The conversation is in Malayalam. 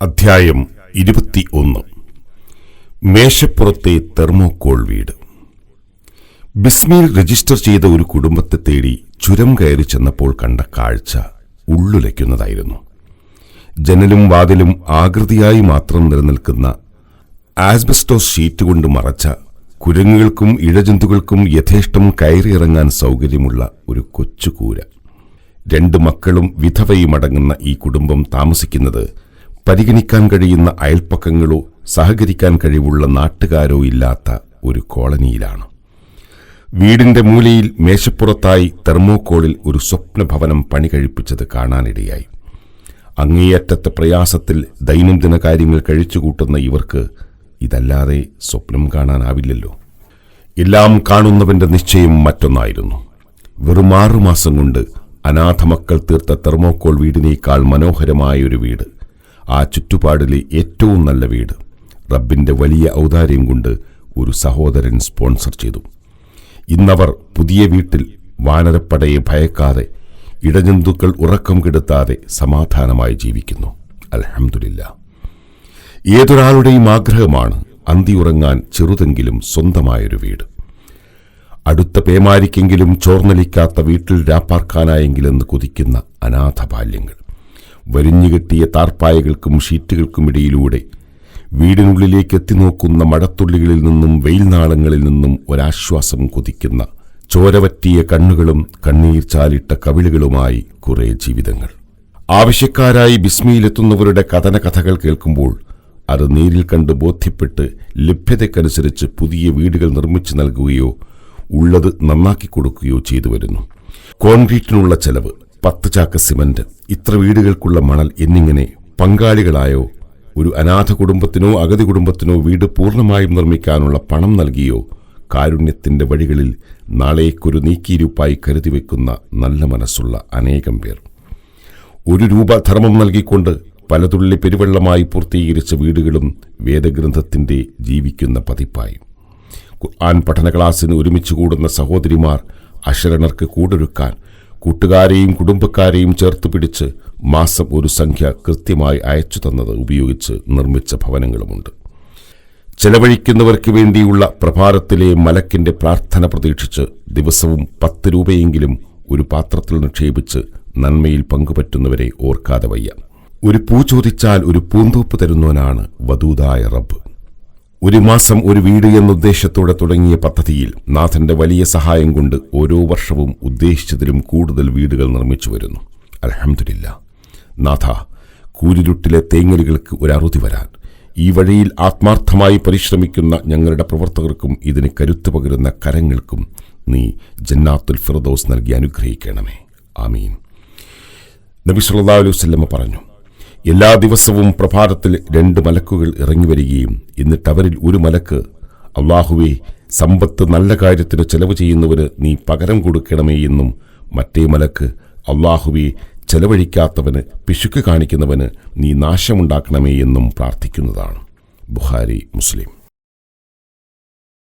അധ്യായം ഇരുപത്തി ഒന്ന് മേശപ്പുറത്തെ തെർമോക്കോൾ വീട്. ബിസ്മിയിൽ രജിസ്റ്റർ ചെയ്ത ഒരു കുടുംബത്തെ തേടി ചുരം കയറി ചെന്നപ്പോൾ കണ്ട കാഴ്ച ഉള്ളുലയ്ക്കുന്നതായിരുന്നു. ജനലും വാതിലും ആകൃതിയായി മാത്രം നിലനിൽക്കുന്ന ആസ്ബസ്റ്റോസ് ഷീറ്റ് കൊണ്ട് മറച്ച കുരങ്ങുകൾക്കും ഇഴജന്തുക്കൾക്കും യഥേഷ്ടം കയറിയിറങ്ങാൻ സൗകര്യമുള്ള ഒരു കൊച്ചുകൂര. രണ്ട് മക്കളും വിധവയും അടങ്ങുന്ന ഈ കുടുംബം താമസിക്കുന്നത് പരിഗണിക്കാൻ കഴിയുന്ന അയൽപ്പക്കങ്ങളോ സഹകരിക്കാൻ കഴിവുള്ള നാട്ടുകാരോ ഇല്ലാത്ത ഒരു കോളനിയിലാണ്. വീടിന്റെ മൂലയിൽ മേശപ്പുറത്തായി തെർമോക്കോളിൽ ഒരു സ്വപ്നഭവനം പണി കഴിപ്പിച്ചത് കാണാനിടയായി. അങ്ങേയറ്റത്തെ പ്രയാസത്തിൽ ദൈനംദിന കാര്യങ്ങൾ കഴിച്ചുകൂട്ടുന്ന ഇവർക്ക് ഇതല്ലാതെ സ്വപ്നം കാണാനാവില്ലല്ലോ. എല്ലാം കാണുന്നവന്റെ നിശ്ചയം മറ്റൊന്നായിരുന്നു. വെറും ആറുമാസം കൊണ്ട് അനാഥമക്കൾ തീർത്ത തെർമോക്കോൾ വീടിനേക്കാൾ മനോഹരമായ ഒരു വീട് ആ ചുറ്റുപാടിലെ ഏറ്റവും നല്ല വീട് റബ്ബിന്റെ വലിയ ഔദാര്യം കൊണ്ട് ഒരു സഹോദരൻ സ്പോൺസർ ചെയ്തു. ഇന്നവർ പുതിയ വീട്ടിൽ വാനരപ്പടയെ ഭയക്കാതെ ഇടജന്തുക്കൾ ഉറക്കം കെടുത്താതെ സമാധാനമായി ജീവിക്കുന്നു. അൽഹംദുലില്ല. ഏതൊരാളുടെയും ആഗ്രഹമാണ് അന്തിയുറങ്ങാൻ ചെറുതെങ്കിലും സ്വന്തമായൊരു വീട്. അടുത്ത പേമാരിക്കെങ്കിലും ചോർന്നലിക്കാത്ത വീട്ടിൽ രാപ്പാർക്കാനായെങ്കിലെന്ന് കൊതിക്കുന്ന അനാഥ ബാല്യങ്ങൾ. വരിഞ്ഞുകെട്ടിയ താർപ്പായകൾക്കും ഷീറ്റുകൾക്കും ഇടയിലൂടെ വീടിനുള്ളിലേക്ക് എത്തിനോക്കുന്ന മഴത്തുള്ളികളിൽ നിന്നും വെയിൽനാളങ്ങളിൽ നിന്നും ഒരാശ്വാസം കൊതിക്കുന്ന ചോരവറ്റിയ കണ്ണുകളും കണ്ണീർ ചാലിട്ട കവിളുകളുമായി കുറെ ജീവിതങ്ങൾ. ആവശ്യക്കാരായി ബിസ്മിയിലെത്തുന്നവരുടെ കഥന കഥകൾ കേൾക്കുമ്പോൾ അത് നേരിൽ കണ്ട് ബോധ്യപ്പെട്ട് ലഭ്യതയ്ക്കനുസരിച്ച് പുതിയ വീടുകൾ നിർമ്മിച്ചു നൽകുകയോ ഉള്ളത് നന്നാക്കി കൊടുക്കുകയോ ചെയ്തു വരുന്നു. കോൺക്രീറ്റിനുള്ള ചെലവ് പത്ത് ചാക്ക് സിമന്റ്. ഇത്ര വീടുകൾക്കുള്ള മണൽ എന്നിങ്ങനെ പങ്കാളികളായോ ഒരു അനാഥ കുടുംബത്തിനോ അഗതി കുടുംബത്തിനോ വീട് പൂർണമായും നിർമ്മിക്കാനുള്ള പണം നൽകിയോ കാരുണ്യത്തിന്റെ വഴികളിൽ നാളേക്കൊരു നീക്കിയിരുപ്പായി കരുതി വെക്കുന്ന നല്ല മനസ്സുള്ള അനേകം പേർ. ഒരു രൂപ ധർമ്മം നൽകിക്കൊണ്ട് പലതുള്ളി പെരുവെള്ളമായി പൂർത്തീകരിച്ച വീടുകളും വേദഗ്രന്ഥത്തിന്റെ ജീവിക്കുന്ന പതിപ്പായി. ഖുർആൻ പഠന ക്ലാസ്സിന് ഒരുമിച്ച് കൂടുന്ന സഹോദരിമാർ അശരണർക്ക് കൂടൊരുക്കാൻ കൂട്ടുകാരെയും കുടുംബക്കാരെയും ചേർത്ത് പിടിച്ച് മാസം ഒരു സംഖ്യ കൃത്യമായി അയച്ചു തന്നത് ഉപയോഗിച്ച് നിർമ്മിച്ച ഭവനങ്ങളുമുണ്ട്. ചെലവഴിക്കുന്നവർക്ക് വേണ്ടിയുള്ള പ്രഭാതത്തിലെ മലക്കിന്റെ പ്രാർത്ഥന പ്രതീക്ഷിച്ച് ദിവസവും പത്ത് രൂപയെങ്കിലും ഒരു പാത്രത്തിൽ നിക്ഷേപിച്ച് നന്മയിൽ പങ്കുപറ്റുന്നവരെ ഓർക്കാതെ വയ്യ. ഒരു പൂ ചോദിച്ചാൽ ഒരു പൂന്തോപ്പ് തരുന്നവനാണ് വധൂതായ റബ്ബ്. ഒരു മാസം ഒരു വീട് എന്ന ഉദ്ദേശത്തോടെ തുടങ്ങിയ പദ്ധതിയിൽ നാഥന്റെ വലിയ സഹായം കൊണ്ട് ഓരോ വർഷവും ഉദ്ദേശിച്ചതിലും കൂടുതൽ വീടുകൾ നിർമ്മിച്ചു വരുന്നു. അലഹമില്ല നാഥ കൂരിരുട്ടിലെ തേങ്ങലുകൾക്ക് ഒരു അറുതി വരാൻ. ഈ വഴിയിൽ ആത്മാർത്ഥമായി പരിശ്രമിക്കുന്ന ഞങ്ങളുടെ പ്രവർത്തകർക്കും ഇതിന് കരുത്തു പകരുന്ന കരങ്ങൾക്കും നീ ജന്നാത്തുൽ ഫിറദോസ് നൽകി അനുഗ്രഹിക്കണമേ. ആമീൻ. നബി സല്ലല്ലാഹു അലൈഹി പറഞ്ഞു എല്ലാ ദിവസവും പ്രഭാതത്തിൽ രണ്ട് മലക്കുകൾ ഇറങ്ങി വരികയും എന്നിട്ട് അവരിൽ ഒരു മലക്ക് അള്ളാഹുവെ സമ്പത്ത് നല്ല കാര്യത്തിന് ചെലവ് ചെയ്യുന്നവന് നീ പകരം കൊടുക്കണമേ എന്നും മറ്റേ മലക്ക് അള്ളാഹുവെ ചെലവഴിക്കാത്തവന് പിശുക്ക് കാണിക്കുന്നവന് നീ നാശമുണ്ടാക്കണമേ എന്നും പ്രാർത്ഥിക്കുന്നതാണ്. ബുഹാരി മുസ്ലിം.